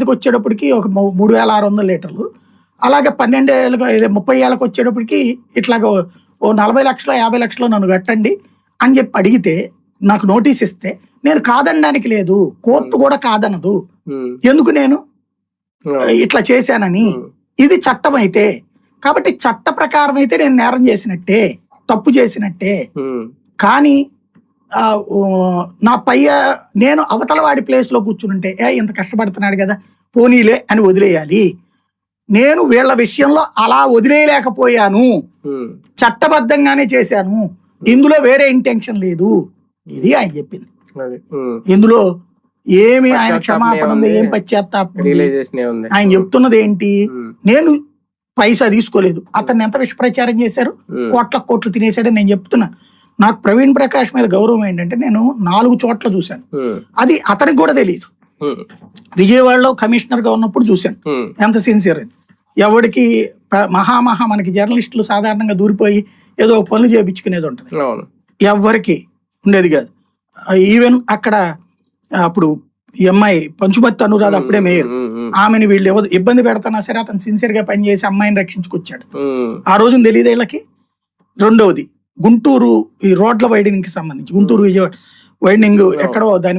ఇదికి వచ్చేటప్పటికి ఒక మూడు వేల ఆరు వందల లీటర్లు. అలాగే పన్నెండు ఏళ్ళకు ముప్పై ఏళ్ళకి వచ్చేటప్పటికి ఇట్లాగ ఓ- నలభై లక్షలు యాభై లక్షలు నన్ను కట్టండి అని చెప్పి అడిగితే నాకు నోటీస్ ఇస్తే నేను కాదనడానికి లేదు కోర్టు కూడా కాదనదు. ఎందుకు నేను. ఇట్లా చేశానని. ఇది చట్టం అయితే కాబట్టి చట్ట ప్రకారం అయితే నేను నేరం చేసినట్టే తప్పు చేసినట్టే. కానీ నా పై నేను అవతల వాడి ప్లేస్లో కూర్చుంటే ఏ ఇంత కష్టపడుతున్నాడు కదా పోనీలే అని వదిలేయాలి. నేను వీళ్ళ విషయంలో అలా వదిలేయలేకపోయాను. చట్టబద్ధంగానే చేశాను. ఇందులో వేరే ఇంటెన్షన్ లేదు. ఇది ఆయన చెప్పింది. ఇందులో ఏమి ఆయన క్షమాపణ ఉంది? ఏం పశ్చాత్తాపం ఆయన చెప్తున్నది ఏంటి నేను పైసా తీసుకోలేదు. అతన్ని ఎంత విషప్రచారం చేశారు? కోట్ల కోట్లు తినేసాడని నేను చెప్తున్నా. నాకు ప్రవీణ్ ప్రకాష్ మీద గౌరవం ఏంటంటే నేను నాలుగు చోట్ల చూశాను. అది అతనికి కూడా తెలియదు విజయవాడలో కమిషనర్గా ఉన్నప్పుడు చూశాను. ఎంత సిన్సియర్ అని. ఎవరికి మహామహా మనకి జర్నలిస్టులు సాధారణంగా దూరిపోయి ఏదో ఒక పనులు చేయించుకునేది ఉంటుంది. ఎవరికి ఉండేది కాదు. ఈవెన్ అక్కడ అప్పుడు ఈ అమ్మాయి పంచుమతి అనురాధ అప్పుడే మేయర్. ఆమెను వీళ్ళు ఎవరు ఇబ్బంది పెడతానా సరే అతను సిన్సియర్గా పనిచేసి అమ్మాయిని రక్షించుకొచ్చాడు. ఆ రోజున తెలియదు వీళ్ళకి. రెండవది గుంటూరు ఈ రోడ్ల వైడనింగ్కి సంబంధించి గుంటూరు విజయవాడ వైడనింగ్ ఎక్కడో దాని మీద